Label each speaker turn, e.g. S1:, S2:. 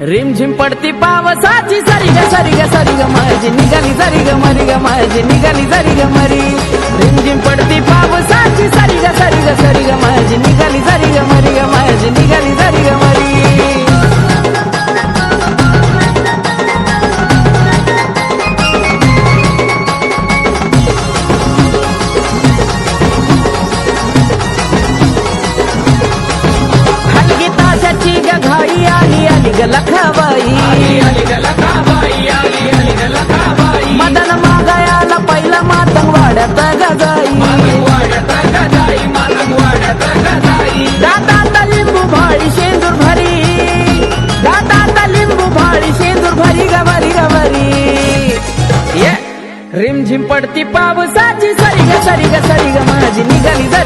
S1: रिमझिम पडती पावसाची सरी ग सरी ग सरी ग माझी निघाली सरी ग मरी ग माझी निघाली सरी ग मरी वाड्यात गजाई दातात लिंबू भाळी शेंदूर भरी दातात लिंबू भाळी शेंदूर भरी गवरी गवरी रिमझिम पडती पावसाची सरी ग सरी ग सरी ग माझी निघाली सरी